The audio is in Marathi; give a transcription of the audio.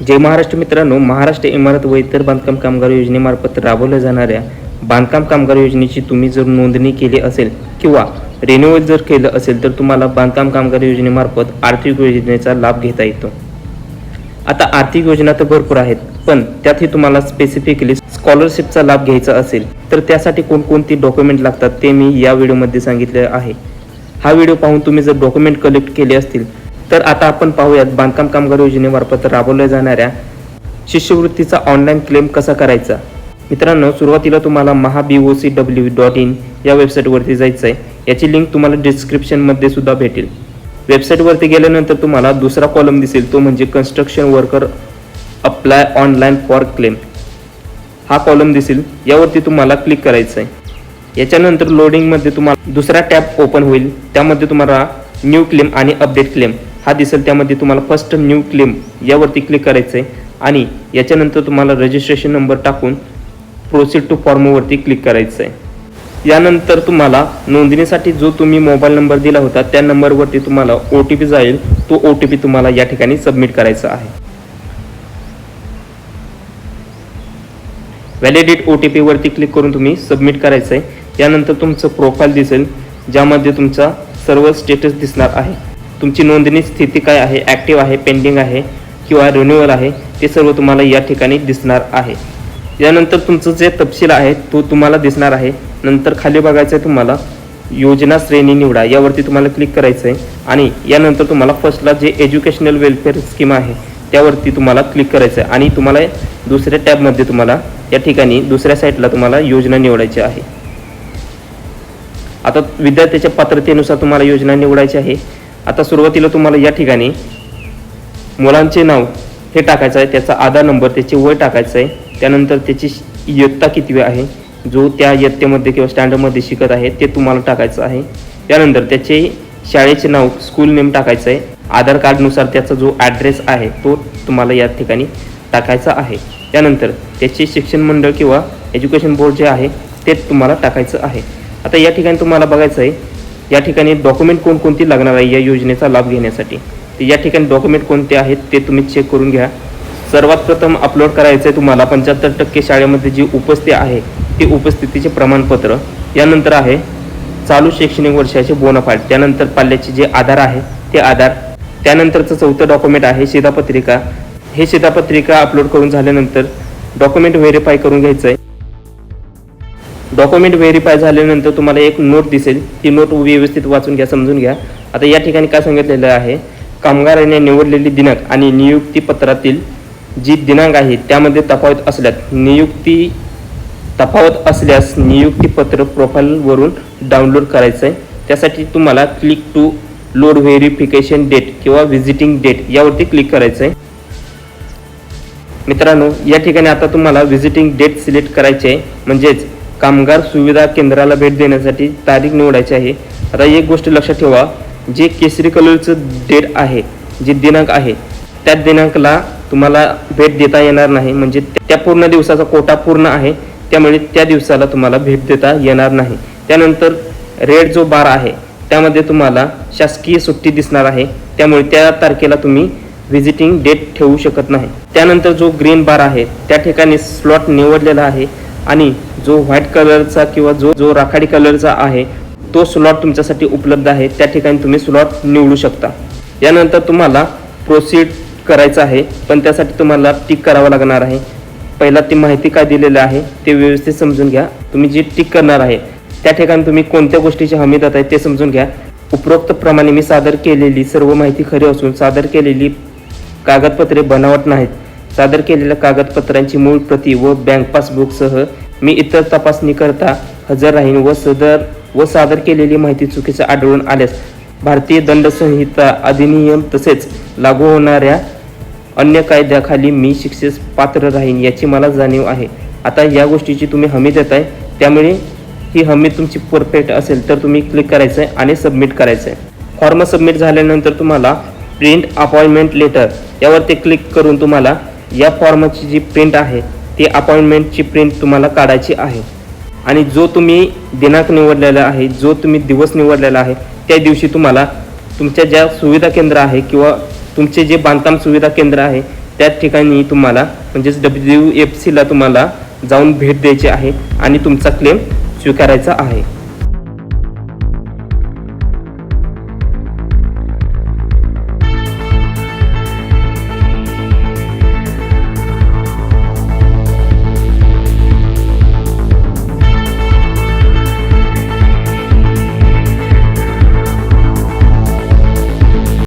जय महाराष्ट्र मित्रांनो महाराष्ट्र इमारत व इतर बांधकाम कामगार योजनेमार्फत राबवल्या जाणाऱ्या बांधकाम कामगार योजनेची तुम्ही जर नोंदणी केली असेल किंवा रिन्युअल जर केलं असेल तर तुम्हाला बांधकाम कामगार योजनेमार्फत आर्थिक योजनेचा लाभ घेता येतो. आता आर्थिक योजना तर भरपूर आहेत पण त्यातही तुम्हाला स्पेसिफिकली स्कॉलरशिपचा लाभ घ्यायचा असेल तर त्यासाठी कोणकोणती डॉक्युमेंट लागतात ते मी या व्हिडिओमध्ये सांगितले आहे. हा व्हिडिओ पाहून तुम्ही जर डॉक्युमेंट कलेक्ट केले असतील तर आता आपण पाहूयात बांधकाम कामगार योजनेमार्फत राबवल्या जाणाऱ्या शिष्यवृत्तीचा ऑनलाईन क्लेम कसा करायचा? मित्रांनो सुरुवातीला तुम्हाला Maha B O C W dot in या वेबसाईटवरती जायचं आहे याची लिंक तुम्हाला डिस्क्रिप्शनमध्ये सुद्धा भेटेल. वेबसाईटवरती गेल्यानंतर तुम्हाला दुसरा कॉलम दिसेल तो म्हणजे construction worker apply online for claim हा कॉलम दिसेल यावरती तुम्हाला क्लिक करायचं आहे याच्यानंतर लोडिंगमध्ये तुम्हाला दुसरा टॅब ओपन होईल त्यामध्ये तुम्हाला न्यू क्लेम आणि अपडेट क्लेम हा दिसेल त्यामध्ये तुम्हाला फर्स्ट न्यू क्लेम यावरती क्लिक करायचं आहे आणि याच्यानंतर तुम्हाला रजिस्ट्रेशन नंबर टाकून प्रोसीड टू फॉर्मवरती क्लिक करायचं आहे यानंतर तुम्हाला नोंदणीसाठी जो तुम्ही मोबाईल नंबर दिला होता त्या नंबरवरती तुम्हाला ओ टी पी जाईल. तो ओ टी पी तुम्हाला या ठिकाणी सबमिट करायचा आहे. व्हॅलिडेट ओ टी पीवरती क्लिक करून तुम्ही सबमिट करायचं आहे यानंतर तुमचं प्रोफाईल दिसेल ज्यामध्ये तुमचा सर्व स्टेटस दिसणार आहे. तुमची नोंदणी स्थिती काय आहे? ॲक्टिव्ह आहे पेंडिंग आहे किंवा रिन्युअल आहे ते सर्व तुम्हाला या ठिकाणी दिसणार आहे. यानंतर तुमचं जे तपशील आहे तो तुम्हाला दिसणार आहे. नंतर खाली बघायचं आहे तुम्हाला योजना श्रेणी निवडा. यावरती तुम्हाला क्लिक करायचं आहे आणि यानंतर तुम्हाला फर्स्टला जे एज्युकेशनल वेलफेअर स्कीम आहे त्यावरती तुम्हाला क्लिक करायचं आहे आणि तुम्हाला दुसऱ्या टॅबमध्ये तुम्हाला या ठिकाणी दुसऱ्या साईडला तुम्हाला योजना निवडायची आहे. आता विद्यार्थ्याच्या पात्रतेनुसार तुम्हाला योजना निवडायची आहे. आता सुरुवातीला तुम्हाला या ठिकाणी मुलांचे नाव हे टाकायचं आहे. त्याचा आधार नंबर त्याचे वय टाकायचं आहे. त्यानंतर त्याची इयत्ता कितवी आहे? जो त्या इयत्तेमध्ये किंवा स्टँडर्डमध्ये शिकत आहे ते तुम्हाला टाकायचं आहे. त्यानंतर त्याचे शाळेचे नाव स्कूल नेम टाकायचं आहे. आधार कार्डनुसार त्याचा जो ॲड्रेस आहे तो तुम्हाला या ठिकाणी टाकायचा आहे. त्यानंतर त्याचे शिक्षण मंडळ किंवा एज्युकेशन बोर्ड जे आहे ते तुम्हाला टाकायचं आहे. आता या ठिकाणी तुम्हाला बघायचं आहे या ठिकाणी डॉक्युमेंट कोणकोणती लागणार आहे या योजनेचा लाभ घेण्यासाठी? तर या ठिकाणी डॉक्युमेंट कोणते आहेत ते तुम्ही चेक करून घ्या. सर्वात प्रथम अपलोड करायचं आहे तुम्हाला पंच्याहत्तर टक्के शाळेमध्ये जी उपस्थिती आहे ते उपस्थितीचे प्रमाणपत्र. यानंतर आहे चालू शैक्षणिक वर्षाचे बोनाफाट त्यानंतर पाल्याचे जे आधार आहे ते आधार. त्यानंतरचं चौथं डॉक्युमेंट आहे शिधापत्रिका. हे शिधापत्रिका अपलोड करून झाल्यानंतर डॉक्युमेंट व्हेरीफाय करून घ्यायचं आहे डॉक्युमेंट व्हेरीफाय झाल्यानंतर तुम्हाला एक नोट दिसेल. ती नोट व्यवस्थित वाचून घ्या समजून घ्या. आता या ठिकाणी काय सांगितलेलं आहे? कामगाराने निवडलेली दिनांक आणि नियुक्तीपत्रातील जी दिनांक आहे त्यामध्ये तफावत असल्यास नियुक्ती तफावत असल्यास नियुक्तीपत्र प्रोफाईलवरून डाउनलोड करायचं आहे त्यासाठी तुम्हाला click to load verification date किंवा व्हिजिटिंग डेट यावरती क्लिक करायचं आहे मित्रांनो या ठिकाणी आता तुम्हाला व्हिजिटिंग डेट सिलेक्ट करायचे आहे म्हणजेच कामगार सुविधा केंद्राला भेट देण्यासाठी तारीख निवडायची आहे. आता एक गोष्ट लक्षात ठेवा जे केसरी कलरचं डेट आहे जे दिनांक आहे त्या दिनांकला तुम्हाला भेट देता येणार नाही. म्हणजे त्या पूर्ण दिवसाचा कोटा पूर्ण आहे त्यामुळे त्या दिवसाला तुम्हाला भेट देता येणार नाही. त्यानंतर रेड जो बार आहे त्यामध्ये तुम्हाला शासकीय सुट्टी दिसणार आहे. त्यामुळे त्या तारखेला तुम्ही व्हिजिटिंग डेट ठेवू शकत नाही. त्यानंतर जो ग्रीन बार आहे त्या ठिकाणी स्लॉट निवडलेला आहे आणि जो व्हाईट कलरचा किंवा जो जो राखाडी कलरचा आहे तो स्लॉट तुमच्यासाठी उपलब्ध आहे. त्या ठिकाणी तुम्ही स्लॉट निवडू शकता. यानंतर तुम्हाला प्रोसीड करायचं आहे पण त्यासाठी तुम्हाला टिक करावं लागणार आहे. पहिला ती माहिती काय दिलेली आहे ते व्यवस्थित समजून घ्या. तुम्ही जी टिक करणार आहे त्या ठिकाणी तुम्ही कोणत्या गोष्टीची हमी देत आहे ते समजून घ्या. उपरोक्त प्रमाणे मी सादर केलेली सर्व माहिती खरी असून सादर केलेली कागदपत्रे बनावट नाहीत. सादर केलेल्या कागदपत्रांची मूळ प्रती व बँक पासबुकसह मी इतर तपासणी करता हजर राहीन व सदर व सादर केलेली माहिती चुकीचं आढळून आल्यास भारतीय दंडसंहिता अधिनियम तसेच लागू होणाऱ्या अन्य कायद्याखाली मी शिक्षेस पात्र राहीन याची मला जाणीव आहे. आता या गोष्टीची तुम्ही हमी देताय त्यामुळे ही हमी तुमची परफेक्ट असेल तर तुम्ही क्लिक करायचं आहे आणि सबमिट करायचं आहे फॉर्म सबमिट झाल्यानंतर तुम्हाला प्रिंट अपॉइंटमेंट लेटर यावरती क्लिक करून तुम्हाला या फॉर्मची जी प्रिंट आहे ती अपॉइंटमेंटची प्रिंट तुम्हाला काढायची आहे. आणि जो तुम्ही दिनांक निवडलेला आहे जो तुम्ही दिवस निवडलेला आहे त्या दिवशी तुम्हाला तुमच्या ज्या सुविधा केंद्र आहे किंवा तुमचे जे बांधकाम सुविधा केंद्र आहे त्या ठिकाणी तुम्हाला म्हणजेच डब्ल्यू एफ सीला तुम्हाला जाऊन भेट द्यायची आहे आणि तुमचा क्लेम स्वीकारायचा आहे.